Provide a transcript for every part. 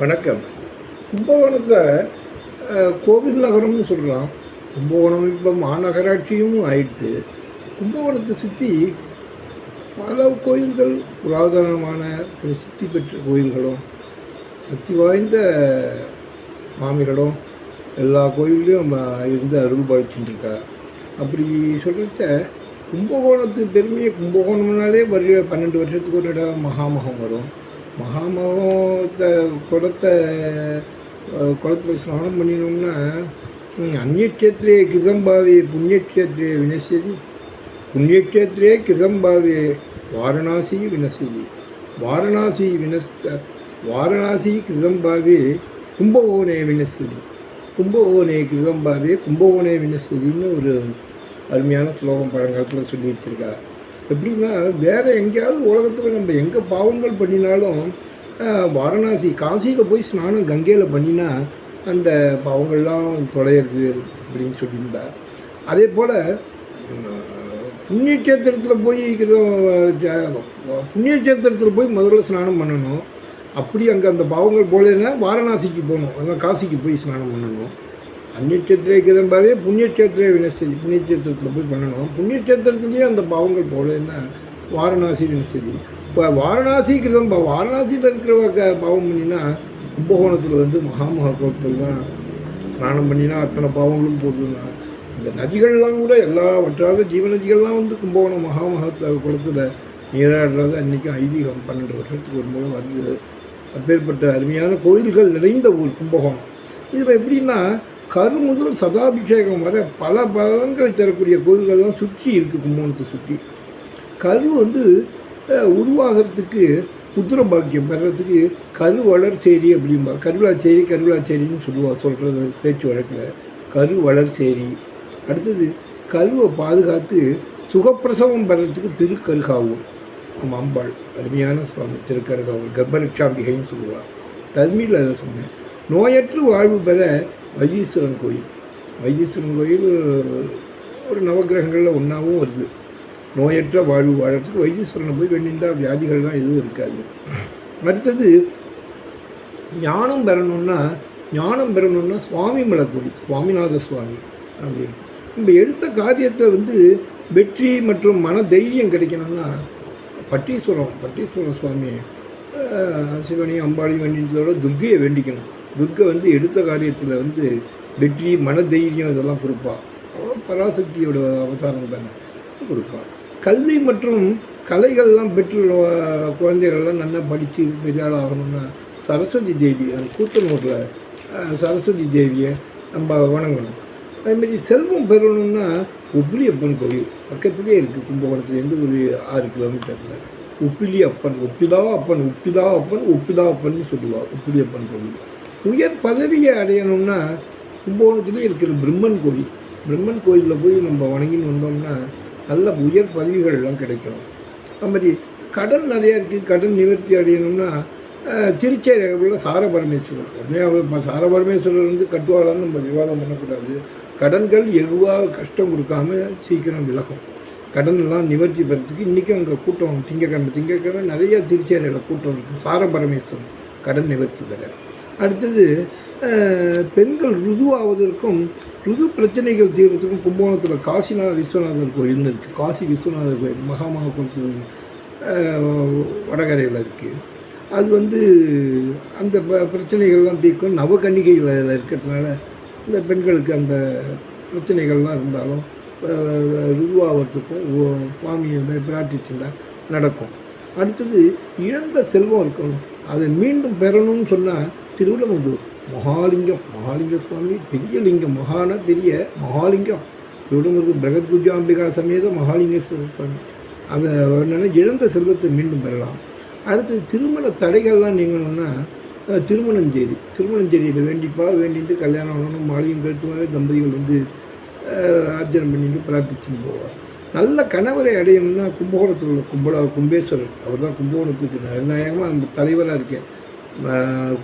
வணக்கம். கும்பகோணத்தை கோவில் நகரம்னு சொல்லலாம். கும்பகோணம் இப்போ மாநகராட்சியும் ஆயிட்டு கும்பகோணத்தை சுற்றி பல கோயில்கள் புராதனமான பிரசித்தி பெற்ற கோயில்களும் சக்தி வாய்ந்த சுவாமிகளும் எல்லா கோயில்லையும் இருந்து அருள் பாலிச்சுட்டு இருக்கா அப்படி சொல்கிறத கும்பகோணத்து பெருமையை கும்பகோணம்னாலே வருட பன்னெண்டு வருஷத்துக்கு ஒரு இடம் மகாமகம் வரும். மகாமகத்தை குளத்தை அஹ், ஸ்நானம் பண்ணினோம்னா அந்நியக்ஷேத்திரே அந்நியக்ஷேத்ரே கிதம்பாவே புண்ணியக்ஷேத்திரே வினசதி புண்ணியக்ஷேத்திரே கிதம்பாவே வாரணாசி வினசதி வாரணாசி வினஸ்த வாரணாசி கிருதம்பாவே கும்பகோணே வினசதி கும்பகோணே கிருதம்பாவே கும்பகோணே வினசதின்னு ஒரு அருமையான ஸ்லோகம் பழங்காலத்தில் சொல்லி வச்சுருக்காரு. எப்படின்னா வேறு எங்கேயாவது உலகத்தில் நம்ம எங்கே பாவங்கள் பண்ணினாலும் வாரணாசி காசியில் போய் ஸ்நானம் கங்கையில் பண்ணினா அந்த பாவங்கள்லாம் தொலையிறது அப்படின்னு சொல்லியிருந்தார் அதே போல் புண்ணியக்ஷேத்திரத்தில் போய் புண்ணியக்ஷேத்திரத்தில் போய் முதல்ல ஸ்நானம் பண்ணணும். அப்படி அங்கே அந்த பாவங்கள் போலேன்னா வாரணாசிக்கு போகணும் அதான் காசிக்கு போய் ஸ்நானம் பண்ணணும். அந்நியட்சத்திரே கிதம்பாவே புண்ணியக்ஷேத்திரே வினசதி புண்ணியக்ஷேத்திரத்தில் போய் பண்ணணும். புண்ணியக்ஷேத்திரத்துலேயே அந்த பாவங்கள் போகலைன்னா வாரணாசி வினசதி இப்போ வாரணாசி கிருதம்பா வாரணாசியில் இருக்கிற க பாவம் பண்ணினா கும்பகோணத்தில் வந்து மகாமகா கோலத்தில் தான் ஸ்நானம் பண்ணினா அத்தனை பாவங்களும் போடுதுன்னா இந்த நதிகள்லாம் கூட எல்லா வற்றாத ஜீவ நதிகள்லாம் வந்து கும்பகோணம் மகாமகத்த குளத்தில் நீராடுறது அன்றைக்கும் ஐதீகம் பன்னெண்டு வருஷத்துக்கு ஒரு முறை வருது அப்பேற்பட்ட அருமையான கோயில்கள் நிறைந்த ஊர் கும்பகோணம். இதில் எப்படின்னா கரு முதல் சதாபிஷேகம் வரை பல பலன்களை தரக்கூடிய கோயில்கள்லாம் சுற்றி இருக்குது கும்பகோணத்தை சுற்றி. கரு வந்து உருவாகிறதுக்கு புத்திர பாக்கியம் பெறத்துக்கு கரு வளர்ச்சேரி அப்படிம்பா. கருவிழாச்சேரி கருவிழாச்சேரின்னு சொல்லுவா சொல்கிறது பேச்சு வழக்கில். கரு வளர்ச்சேரி அடுத்தது கருவை பாதுகாத்து சுகப்பிரசவம் பெறத்துக்கு திருக்கருகாவூர். நம்ம அம்பாள் அருமையான சுவாமி திருக்கருகாவூர். கர்ப்பரட்சாம்பிகைன்னு சொல்லுவாள் தர்மியில் அதை சொன்னேன். நோயற்று வாழ்வு பெற வைத்தீஸ்வரன் கோயில். வைத்தீஸ்வரன் கோயில் ஒரு நவக்கிரகங்களில் ஒன்றாவும் வருது. நோயற்ற வாழ்வு வாழறதுக்கு வைத்தீஸ்வரனை போய் வேண்டியிருந்தா வியாதிகள்லாம் எதுவும் இருக்காது. அடுத்தது ஞானம் பெறணும்னா ஞானம் பெறணும்னா சுவாமி மலக்கோடி சுவாமிநாத சுவாமி அப்படின்னு. நம்ம எடுத்த காரியத்தை வந்து வெற்றி மற்றும் மன தைரியம் கிடைக்கணும்னா பட்டீஸ்வரம் பட்டீஸ்வரம் சுவாமி சிவனி சிவனையும் அம்பாளையும் வேண்டியதோட துர்க்கையை வேண்டிக்கணும். துர்க்கை வந்து எடுத்த காரியத்தில் வந்து வெற்றி மன தைரியம் இதெல்லாம் கொடுப்பாள் பராசக்தியோட அவதாரம் தானே. கொடுப்பாள் கல்வி மற்றும் கலைகள்லாம் பெற்று குழந்தைகள்லாம் நல்லா படித்து பெரிய ஆள் ஆகணும்னா சரஸ்வதி தேவி அந்த கூத்தனூரில் சரஸ்வதி தேவியை நம்ம வணங்கணும். அதுமாரி செல்வம் பெறணும்னா உப்பிலி அப்பன் கோயில் பக்கத்துலேயே இருக்குது கும்பகோணத்துலேருந்து ஒரு ஆறு கிலோமீட்டரில். உப்பிலி அப்பன் ஒப்பிலா அப்பன் உப்பிலா அப்பன் ஒப்பிலா அப்பன் சொல்லுவாள் உப்பிலி அப்பன் கோயில் உயர் பதவியை அடையணும்னா கும்பகோணத்துலேயே இருக்கிற பிரம்மன் கோயில். பிரம்மன் கோயிலில் போய் நம்ம வணங்கின்னு வந்தோம்னா நல்ல உயர் பதவிகள்லாம் கிடைக்கும். அது மாதிரி கடன் நிறையா இருக்குது கடன் நிவர்த்தி அடையணும்னா அஹ், திருச்சேரியில் சார பரமேஸ்வரர். உடனே அவர் சார பரமேஸ்வரர் வந்து கட்டுவாளான்னு நம்ம விவாதம் பண்ணக்கூடாது. கடன்கள் எதுவாக கஷ்டம் கொடுக்காம சீக்கிரம் விலகும். கடன்லாம் நிவர்த்தி பெறத்துக்கு இன்றைக்கும் அங்கே கூட்டம் திங்கக்கிழமை திங்கக்கிழமை நிறைய திருச்சேரியில் கூட்டம் இருக்குது சார பரமேஸ்வரன் கடன் நிவர்த்தி பெற. அடுத்தது பெண்கள் ருதுவாவதற்கும் ருது பிரச்சனைகள் தீர்வதற்கும் கும்பகோணத்தில் காசிநாத விஸ்வநாதர் கோயில்னு இருக்குது காசி விஸ்வநாதர் கோயில் மகாமக கோயில் வடகரையில் இருக்குது அது வந்து அந்த ப- பிரச்சனைகள்லாம் தீர்க்கும். நவகன்னிகைகள் அதில் இருக்கிறதுனால இந்த பெண்களுக்கு அந்த பிரச்சனைகள்லாம் இருந்தாலும் ருதுவாகிறதுக்கும் சுவாமியை வந்து நடக்கும். அடுத்தது இழந்த செல்வம் இருக்கணும் அதை மீண்டும் பெறணும்னு சொன்னால் திருவிழமுதூர் மகாலிங்கம் மகாலிங்க சுவாமி பெரிய லிங்கம் மகான பெரிய மகாலிங்கம். திருவிழமுதூர் பிரகத் குஜாம்பிகா சமேத மகாலிங்கேஸ்வரர் சுவாமி. அதை என்னென்னா இழந்த செல்வத்தை மீண்டும் பெறலாம். அடுத்து திருமண தடைகள்லாம் நீங்கணும்னா திருமணஞ்சேரி. திருமணஞ்சேரியில் வேண்டிப்பா வேண்டிட்டு கல்யாணம் ஆகணும் மாலையும் கட்டுவாங்க தம்பதிகள் வந்து அர்ச்சனை பண்ணிட்டு பிரார்த்திச்சுன்னு போவார் நல்ல கணவரை அடையணும்னா கும்பகோணத்தில் உள்ள கும்பலா கும்பேஸ்வரர். அவர் தான் கும்பகோணத்துக்கு நிர்ணாயகமாக நம்ம தலைவராக இருக்கேன்.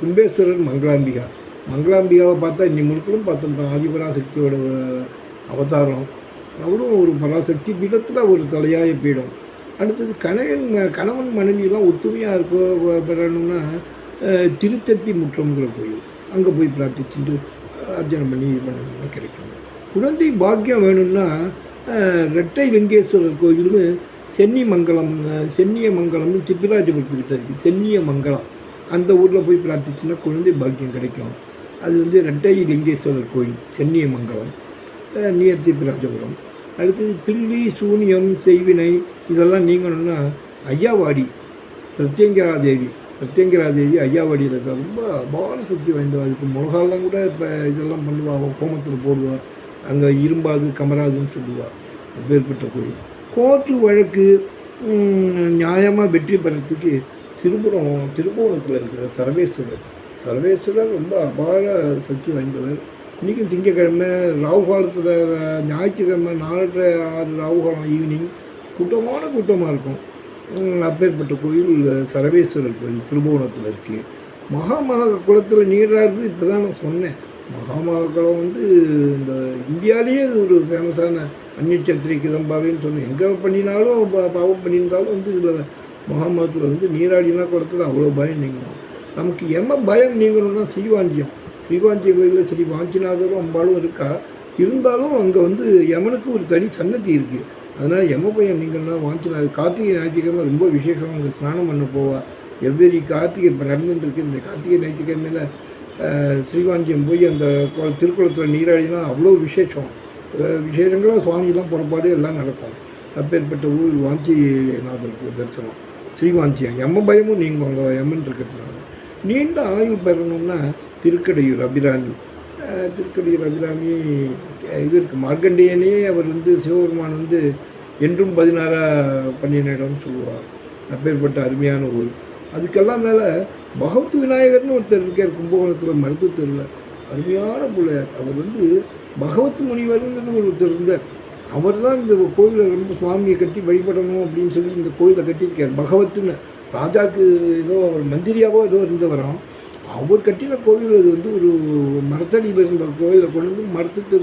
கும்பேஸ்வரர் மங்களாம்பிகா. மங்களாம்பிகாவை பார்த்தா இன்னி முழுக்களும் பார்த்தோம் ஆதிபராசக்தியோட அவதாரம். அவரும் ஒரு பராசக்தி பீடத்தில் ஒரு தலையாய பீடம். அடுத்தது கணவன் கணவன் மனைவியெல்லாம் ஒத்துமையாக இருக்க பெறணும்னா திருச்சத்தி முற்றம்ங்கிற கோயில். அங்கே போய் பிரார்த்திச்சுட்டு அர்ச்சனை பண்ணி இது பண்ணணும்னா கிடைக்கும். குழந்தை பாக்கியம் வேணும்னா ரெட்டை லிங்கேஸ்வரர் கோயில்னு சென்னிமங்கலம் சென்னிய மங்கலம்னு திப்பிராஜபுரத்துக்கிட்ட இருக்குது சென்னிய மங்கலம் அந்த ஊரில் போய் பிரார்த்திச்சுன்னா குழந்தை பாக்கியம் கிடைக்கும். அது வந்து ரெட்டை லிங்கேஸ்வரர் கோயில் சென்னியமங்கலம் நியர் திப்பிராஜபுரம் அடுத்தது பில்லி சூனியம் செய்வினை இதெல்லாம் நீங்கணும்னா ஐயாவாடி பிரத்யங்கரா தேவி பிரத்யங்கரா தேவி ஐயாவாடியில் இருக்கா ரொம்ப அபார சக்தி வாய்ந்தவா. அதுக்கு முழகாலாம் கூட இப்போ இதெல்லாம் பண்ணுவா அவள் கோமத்தில் போடுவா அங்கே இரும்பாது கமராதுன்னு சொல்லுவா. அப்பேற்பட்ட கோயில். கோர்ட்டு வழக்கு நியாயமாக வெற்றி பெறத்துக்கு திருப்புரம் திருப்புவனத்தில் இருக்கிற சர்வேஸ்வரர். சர்வேஸ்வரர் ரொம்ப அபார சக்தி வாய்ந்தவர். இன்றைக்கும் திங்கக்கிழமை ராகு காலத்தில் ஞாயிற்றுக்கிழமை நாலரை ஆறு ராகு காலம் ஈவினிங் கூட்டமான கூட்டமாக இருக்கும். அப்பேற்பட்ட கோயில் சரவேஸ்வரர் கோயில் திருபுவனத்தில் இருக்குது மகாமக குளத்தில் நீராடுறது இப்போ தான் நான் சொன்னேன். மகாமக குளம் வந்து இந்த இந்தியாவிலேயே அது ஒரு ஃபேமஸான அந்நிச்சத்திரி கிதம்பாவேன்னு சொன்னேன். எங்கே பண்ணினாலும் பா- பாவம் பண்ணியிருந்தாலும் வந்து இதில் மகாமகத்தில் வந்து நீராடினா குளத்தில் அவ்வளோ பயம் நீங்கணும். நமக்கு எம பயம் நீங்கணும்னா ஸ்ரீவாஞ்சியம் ஸ்ரீவாஞ்சிய கோயிலில் ஸ்ரீ வாஞ்சிநாதரும் அம்பாலும் இருக்கா? இருந்தாலும் அங்கே வந்து யமனுக்கு ஒரு தனி சன்னதி இருக்குது அதனால் யம பயம் நீங்கள்னா வாஞ்சிநாதர் கார்த்திகை ஞாயிற்றுக்கிழமை ரொம்ப விசேஷமாக அங்கே ஸ்நானம் பண்ண போவா. எவ்வரி கார்த்திகை இப்போ நடந்துகிட்டு இருக்கு. இந்த கார்த்திகை ஞாயிற்றுக்கிழமையில் ஸ்ரீவாஞ்சியம் போய் அந்த குள- திருக்குளத்தில் நீராடினா அவ்வளோ விசேஷம். விசேஷங்களாக சுவாமிலாம் புறப்பாடு எல்லாம் நடக்கும். அப்பேற்பட்ட ஊர் வாஞ்சிநாதருக்கு தரிசனம். ஸ்ரீவாஞ்சியம் எம்ம பயமும் நீங்கும் அங்கே எம்மன் இருக்கிறதுனால. நீண்ட ஆயுள் பெறணும்னா திருக்கடையூர் அபிராமி. திருக்கடையூர் அபிராமி இது இருக்குது மார்க்கண்டேயனே அவர் வந்து சிவபெருமான் வந்து என்றும் பதினாறாக பண்ணின இடம்னு சொல்லுவார். அப்பேற்பட்ட அருமையான ஊர். அதுக்கெல்லாம் மேலே பகவத் விநாயகர்னு ஒருத்தர் இருக்கார் கும்பகோணத்தில் மருத்துவத்தில் அருமையான பிள்ளையார் அவர் வந்து பகவத் முனிவர்னு ஒருத்தர் இருந்தார். அவர் தான் இந்த கோயிலை ரொம்ப சுவாமியை கட்டி வழிபடணும் அப்படின்னு சொல்லி இந்த கோயிலை கட்டியிருக்கார். பகவத்துன்னு ராஜாக்கு ஏதோ அவர் மந்திரியாவோ ஏதோ இருந்தவராம் அவர் கட்டின கோவில் அது வந்து ஒரு மரத்தடியில் இருந்த கோயிலை கொண்டு வந்து மரத்துக்கு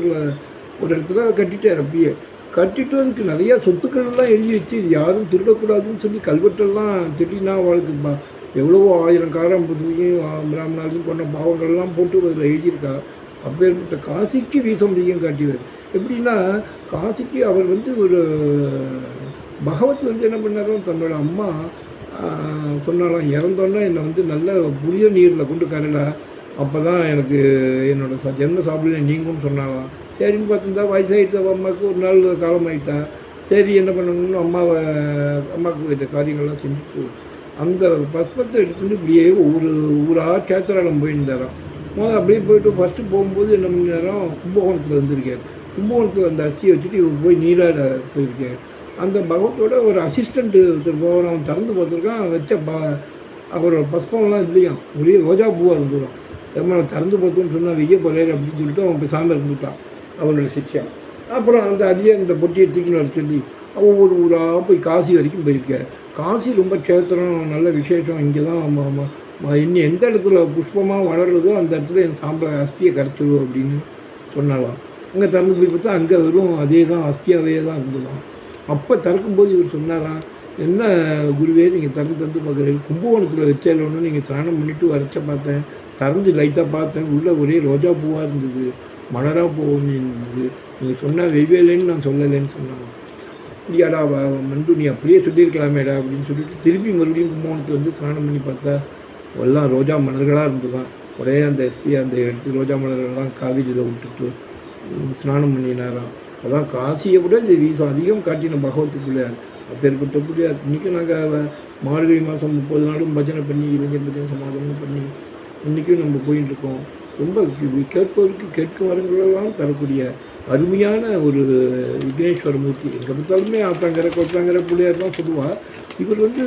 ஒரு இடத்துல கட்டிட்டார் அப்படியே. கட்டிட்டு அதுக்கு நிறையா சொத்துக்கள் எல்லாம் எழுதி வச்சு இது யாரும் திருடக்கூடாதுன்னு சொல்லி கல்வெட்டெல்லாம் திருடினா அவளுக்கு ப எவ்வளவோ ஆயிரம் காரம் புதுவையும் பிராமணாலையும் கொண்ட பாவங்கள்லாம் போட்டு அதில் எழுதியிருக்கா. அப்பேற்பட்ட காசிக்கு வீசம்படியும் காட்டியவர். எப்படின்னா காசிக்கு அவர் வந்து ஒரு பகவத் வந்து என்ன பண்ணாரோ தன்னோட அம்மா சொன்னாலாம் இறந்தோன்னா என்னை வந்து நல்ல புளிய நீரில் கொண்டு கரடா அப்போ தான் எனக்கு என்னோட ச ஜென்ம சாப்பிடல நீங்களும் சொன்னாலாம் சரின்னு பார்த்துருந்தா வயசாகிட்டு அம்மாவுக்கு ஒரு நாள் காலமாயிட்டா. சரி என்ன பண்ணணும்னு அம்மாவை அம்மாவுக்கு இந்த காரியங்கள்லாம் செஞ்சுட்டு அந்த பஸ்பத்தை எடுத்துகிட்டு இப்படியே ஒரு ஊராக கேத்திராடம் போயிருந்தாராம். முதல்ல அப்படியே போயிட்டு ஃபஸ்ட்டு போகும்போது என்ன பண்ணாரோ கும்பகோணத்தில் வந்திருக்கார் கும்பகோணத்தில் அந்த அரிசியை வச்சுட்டு இவர் போய் நீராட போயிருக்கார். அந்த பகவத்தோட ஒரு அசிஸ்டண்ட்டு ஒருத்தர் போவார். அவன் திறந்து பார்த்துருக்கான். வச்ச ப அவரோட பஸ்பம்லாம் இல்லையாம். ஒரே ரோஜா பூவாக இருந்துடும் ரொம்ப திறந்து பார்த்தோன்னு சொன்னால் வெய்ய போகிறாரு அப்படின்னு சொல்லிட்டு அவன் பேசாமல் இருந்துட்டான் அவனோட சிக்ஷா. அப்புறம் அந்த அதிக அந்த பொட்டியை தூக்கின்னு சொல்லி அவன் ஒரு ஊராக போய் காசி வரைக்கும் போயிருக்கார். காசி ரொம்ப க்ஷேத்திரம் நல்ல விசேஷம். இங்கே தான் இனி இன்னும் எந்த இடத்துல புஷ்பமாக வளருதோ அந்த இடத்துல என் சாம்பலை அஸ்தியை கரைச்சிடும் அப்படின்னு சொன்னாலாம். அங்கே திறந்து போய் பார்த்தா அங்கே வெறும் அதே தான் அஸ்தியாகவே தான் இருந்ததாம் அப்போ திறக்கும்போது இவர் சொன்னாராம் என்ன குருவே நீங்கள் திறந்து திறந்து பார்க்குறீங்க. கும்பகோணத்தில் வச்சாலோன்னு நீங்கள் ஸ்நானம் பண்ணிவிட்டு வரைச்ச பார்த்தேன். திறந்து லைட்டாக பார்த்தேன். உள்ளே ஒரே ரோஜா பூவாக இருந்தது. மலராக பூவும் இருந்தது. நீங்கள் சொன்னால் வெவ்வேலைன்னு நான் சொல்லலைன்னு சொன்னாங்க. அப்படியாடா மண்டு நீ அப்படியே சொல்லியிருக்கலாமேடா அப்படின்னு சொல்லிட்டு திருப்பி மறுபடியும் கும்பகோணத்தில் வந்து ஸ்நானம் பண்ணி பார்த்தா எல்லாம் ரோஜா மலர்களாக இருந்ததுதான். ஒரே அந்த எஸ்பி அந்த எடுத்து ரோஜா மலர்கள்லாம் காவிரியில் விட்டுட்டு ஸ்நானம் பண்ணினாராம். அதான் காசியை விட இந்த வீசம் அதிகம் காட்டின பகவத்து பிள்ளையார். அப்பேற்பட்ட பிள்ளையார். இன்றைக்கும் நாங்கள் மார்கழி மாதம் முப்பது நாளும் பஜனை பண்ணி இளைஞர் பஜனை சமாதானம் பண்ணி இன்றைக்கும் நம்ம போயிட்டு இருக்கோம் ரொம்ப கேட்பவருக்கு கேட்கும் வரங்களெல்லாம் தரக்கூடிய அருமையான ஒரு விக்னேஸ்வர மூர்த்தி. எங்கே பார்த்தாலுமே ஆத்தாங்கரை கொத்தாங்கிற பிள்ளையார் தான் சொல்லுவார் இவர் வந்து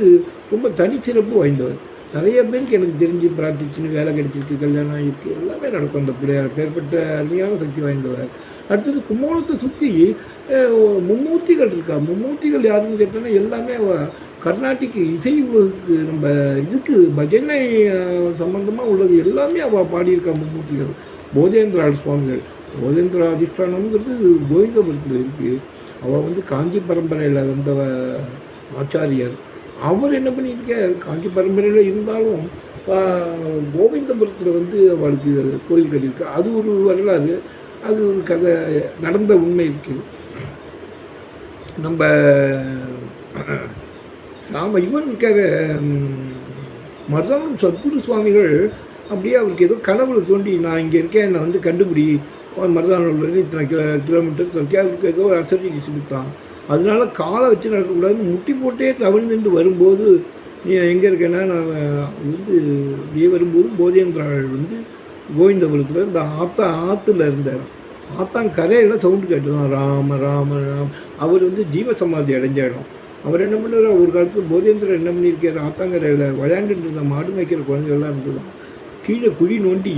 ரொம்ப தனிச்சிறப்பு வாய்ந்தவர். நிறைய பேருக்கு எனக்கு தெரிஞ்சு பிரார்த்திச்சுன்னு வேலை கிடைச்சிருக்கு கல்யாணம் ஆகிருக்கு எல்லாமே நடக்கும் அந்த பிள்ளையார் பேர்பட்ட அருமையான சக்தி வாய்ந்தவர். அடுத்தது கும்பகோணத்தை சுற்றி மும்மூர்த்திகள் இருக்கா? மும்மூர்த்திகள் யாருன்னு கேட்டோன்னா எல்லாமே அவ- கர்நாடிக் இசை நம்ம இதுக்கு பஜனை சம்மந்தமாக உள்ளது எல்லாமே அவள் பாடியிருக்கா மும்மூர்த்திகள். போதேந்திராள் சுவாமிகள். போதேந்திரா அதிஷ்டானம்ங்கிறது கோவிந்தபுரத்தில் இருக்குது அவள் வந்து காஞ்சி பரம்பரையில் வந்தவ ஆச்சாரியர். அவர் என்ன பண்ணியிருக்கார்? காஞ்சி பரம்பரையில் இருந்தாலும் கோவிந்தபுரத்தில் வந்து அவளுக்கு கோயில் கட்டியிருக்கு. அது ஒரு வரலாறு. அது ஒரு கதை நடந்த உண்மை இருக்குது நம்ம சாம இவன் இருக்கார மருதானம் சத்குரு சுவாமிகள் அப்படியே அவருக்கு ஏதோ கனவுல தோண்டி நான் இங்கே இருக்கேன் என்னை வந்து கண்டுபிடி. மருதானூர்லேருந்து இத்தனை கிலோ கிலோமீட்டர் தோண்டி அவருக்கு ஏதோ ஒரு அசர்ஜி கொடுத்தான். அதனால காலை வச்சு நடக்கக்கூடாது முட்டி போட்டே தவிழ்ந்துட்டு வரும்போது நீ எங்கே இருக்கேன்னா நான் வந்து நீ வரும்போது போதேந்திராள் வந்து கோவிந்தபுரத்தில் இந்த ஆத்தா ஆற்றுல இருந்தார். ஆத்தான் கரையில் சவுண்டு கேட்டுதான் ராம ராம ராம். அவர் வந்து ஜீவசமாதி அடைஞ்ச இடம் அவர் என்ன பண்ணுறார் ஒரு காலத்தில் போதேந்திரன் என்ன பண்ணியிருக்காரு? ஆத்தாங்கரையில் விளையாண்டுட்டு இருந்த மாடு மேய்க்கிற குழந்தைகள்லாம் இருந்ததுதான் கீழே குழி நோண்டி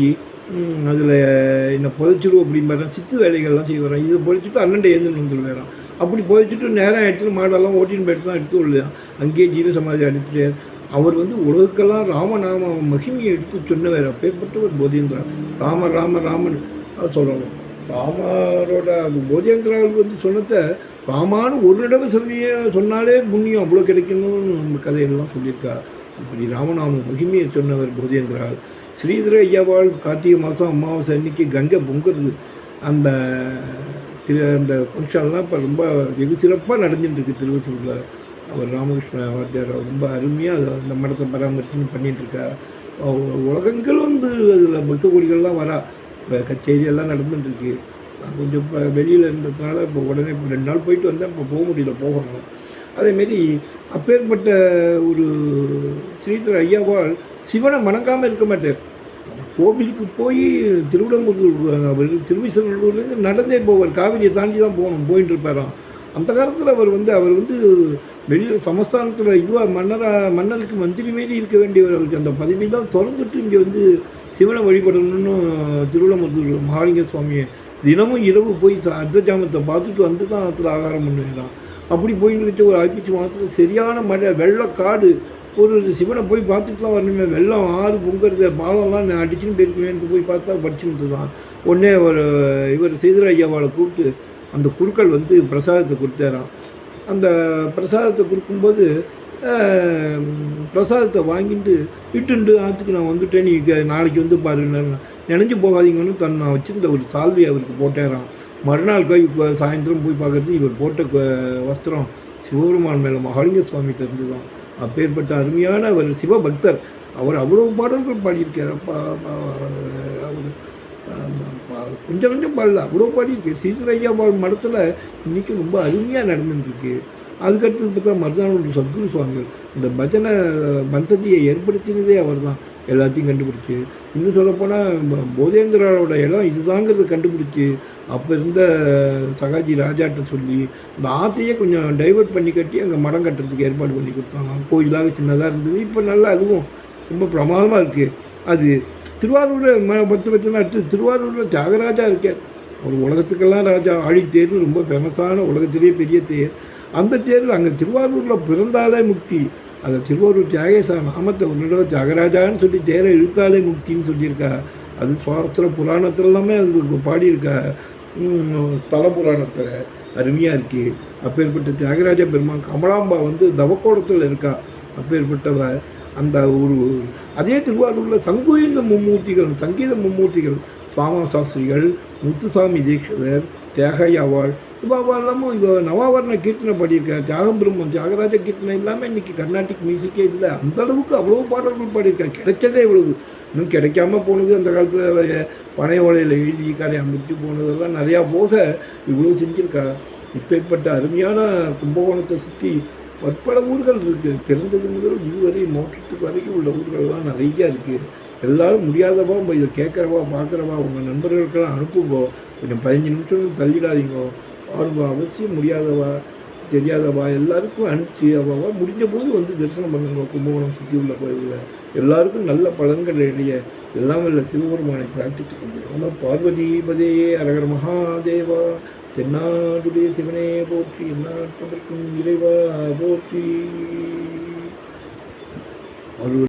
அதில் என்ன புதைச்சிடும் அப்படிம்பாரு. சித்து வேலைகள்லாம் செய்வாரான் இதை புதைச்சிட்டு அண்ணன் எழுந்துன்னு வந்துடுவேறான் அப்படி போதிச்சுட்டு நேரம் எடுத்துட்டு மாடெல்லாம் ஓட்டின்னு போயிட்டு தான் எடுத்து விடலாம் அங்கேயே ஜீவசமாதி அடிச்சுட்டு அவர் வந்து உலகுக்கெல்லாம் ராமநாம மகிமையை எடுத்து சொன்னவர் அப்பேற்பட்ட ஒரு போதேந்திரா ராம ராம ராமன் சொல்லணும். ராமரோட அந்த போதேந்திராவுக்கு வந்து சொன்னதை ராமானு ஒரு தடவை சொல்லிய சொன்னாலே புண்ணியம் அவ்வளோ கிடைக்கணும்னு நம்ம கதையெல்லாம் சொல்லியிருக்கா இப்படி ராமநாம மகிமையை சொன்னவர் போதியந்திரால் ஸ்ரீதர ஐயாவாள் கார்த்திகை மாதம் அமாவாசை அன்னைக்கு கங்கை பொங்குறது. அந்த திரு அந்த ஃபங்க்ஷன்லாம் இப்போ ரொம்ப வெகு சிறப்பாக நடந்துட்டு இருக்கு திருவசூரில் அவர் ராமகிருஷ்ண வாத்தியார் ரொம்ப அருமையாக அதை அந்த மடத்தை பராமரிச்சுன்னு பண்ணிட்டுருக்கா உலகங்கள் வந்து அதில் பக்த கோடிகள்லாம் வரா. இப்போ கச்சேரியெல்லாம் நடந்துட்டுருக்கு நான் கொஞ்சம் இப்போ வெளியில் இருந்ததுனால இப்போ உடனே இப்போ ரெண்டு நாள் போயிட்டு வந்தேன் இப்போ போக முடியல போகணும். அதேமாரி அப்பேற்பட்ட ஒரு ஸ்ரீதர் ஐயாவால் சிவனை மணக்காமல் இருக்க மாட்டார். கோவிலுக்கு போய் திருவிடம்புத்தூர் அவர் திருவிசநல்லூர்லேருந்து நடந்தே போவார். காவிரியை தாண்டி தான் போகணும் போயிட்டு இருப்பாராம். அந்த காலத்தில் அவர் வந்து அவர் வந்து வெளியில் சமஸ்தானத்தில் இதுவாக மன்னராக மன்னருக்கு மந்திரி மாரி இருக்க வேண்டியவர் அவருக்கு. அந்த பதவியெல்லாம் திறந்துட்டு இங்கே வந்து சிவனை வழிபடணும்னு திருவிழமுத்தூர் மகாலிங்க சுவாமியை தினமும் இரவு போய் ச- அர்த்த ஜாமத்தை பார்த்துட்டு வந்து தான் அதில் ஆகாரம் பண்ணுவேன் அப்படி போயிட்டு ஒரு ஐப்பசி மாதத்தில் சரியான மழை வெள்ளக்காடு ஒரு சிவனை போய் பார்த்துட்டு தான் வரணுமே. வெள்ளம் ஆறு பொங்குறது பாலம்லாம் நான் அடிச்சுன்னு போயிருக்குவேன்ட்டு போய் பார்த்தா படிச்சுட்டு தான் உடனே ஒரு இவர் சேதுர கூப்பிட்டு அந்த குருக்கள் வந்து பிரசாதத்தை கொடுத்தாராம். அந்த பிரசாதத்தை கொடுக்கும்போது பிரசாதத்தை வாங்கிட்டு இட்டுண்டு ஆற்றுக்கு நான் வந்துட்டேன். நீ நாளைக்கு வந்து பாருன்னு நினைஞ்சு போகாதீங்கன்னு தன் நான் வச்சுருந்த ஒரு சால்வி அவருக்கு போட்டேறான் மறுநாள் போய் இப்போ சாயந்தரம் போய் பார்க்குறது இவர் போட்ட வஸ்திரம் சிவபெருமான் மேலே மகாலிங்க சுவாமிகிட்ட இருந்து தான் அப்பேற்பட்ட அருமையான ஒரு சிவபக்தர். அவர் அவ்வளோ பாடல்கள் பாடியிருக்கார். அவர் கொஞ்சம் கொஞ்சம் பாடல. அவ்வளோ பாடியிருக்கு சீசரையா பால் மடத்தில் இன்றைக்கி ரொம்ப அருமையாக நடந்துட்டுருக்கு. அதுக்கடுத்தது பார்த்தா மருதானூர் சத்குரு சுவாமிகள். இந்த பஜனை பந்ததியை ஏற்படுத்தினதே அவர் தான் எல்லாத்தையும் கண்டுபிடிச்சி. இன்னும் சொல்லப்போனால் போதேந்திராவோட இடம் இதுதாங்கிறது கண்டுபிடிச்சி அப்போ இருந்த சகாஜி ராஜாட்ட சொல்லி அந்த ஆற்றையே கொஞ்சம் டைவர்ட் பண்ணி கட்டி அங்கே மடம் கட்டுறதுக்கு ஏற்பாடு பண்ணி கொடுத்தாங்க கோயிலாக சின்னதாக இருந்தது. இப்போ நல்லா அதுவும் ரொம்ப பிரமாதமாக இருக்குது அது திருவாரூரில் ம பத்து பட்சம் அடுத்து திருவாரூரில் தியாகராஜா இருக்கார். அவர் உலகத்துக்கெல்லாம் ராஜா. ஆழித்தேர் ரொம்ப ஃபேமஸான உலகத்திலேயே பெரிய தேர். அந்த தேர் அங்கே திருவாரூரில் பிறந்தாலே முக்தி. அதை திருவாரூர் தியாகேசா நாமத்தை உன்னோட தியாகராஜான்னு சொல்லி தேர இழுத்தாலே முக்தின்னு சொல்லியிருக்கா. அது சுவாரஸ்திர புராணத்துல எல்லாமே அது பாடியிருக்கா. ஸ்தல புராணத்தில் அருமையாக இருக்குது அப்பேற்பட்ட தியாகராஜ பெருமான் கமலாம்பா வந்து தவக்கோடத்தில் இருக்கா. அப்பேற்பட்டவ அந்த ஒரு அதே திருவாரூரில் சங்கீத மும்மூர்த்திகள் சங்கீத மும்மூர்த்திகள் சுவாம சாஸ்திரிகள் முத்துசாமி தீட்சிதர் தியாகையாவாள் இவா எல்லாமும் இவ நவாவரண கீர்த்தனை பாடியிருக்கா தியாகம் பிரம்மம் தியாகராஜ கீர்த்தனை இல்லாமல் இன்றைக்கி கர்நாடிக் மியூசிக்கே இல்லை. அந்த அளவுக்கு அவ்வளோ பாடல்கள் பாடியிருக்கார். கிடைச்சதே இவ்வளவு. இன்னும் கிடைக்காம போனது அந்த காலத்தில் பனை ஓலையில் எழுதி கரை அமைச்சு போனதெல்லாம் நிறையா போக இவ்வளோ செஞ்சுருக்கா இப்பேற்பட்ட அருமையான கும்பகோணத்தை சுற்றி பற்பல ஊர்கள் இருக்குது பிறந்தது முதல் இதுவரை மோட்டத்துக்கு வரைக்கும் உள்ள ஊர்கள்லாம் நிறையா இருக்குது எல்லாரும் முடியாதவா இதை கேட்குறவா பார்க்குறவா உங்கள் நண்பர்களுக்கெல்லாம் அனுப்புங்கோ. கொஞ்சம் பதினஞ்சு நிமிஷம் தள்ளிடாதீங்கோ. அவங்க அவசியம் முடியாதவா தெரியாதவா எல்லாருக்கும் அனுப்பிச்சு அவாவா முடிஞ்ச போது வந்து தரிசனம் பண்ணுங்க கும்பகோணம் சுற்றி உள்ள கோயிலில் எல்லாருக்கும் நல்ல பலன்கள் இடைய எல்லாம் இல்லை சிவபெருமானை பிரார்த்தித்து கொண்டு ஆனால் அரகர மகாதேவா தென்னாடுடைய சிவனே போற்றி எந்நாட்டவர்க்கும் இறைவா போற்றி. ஒரு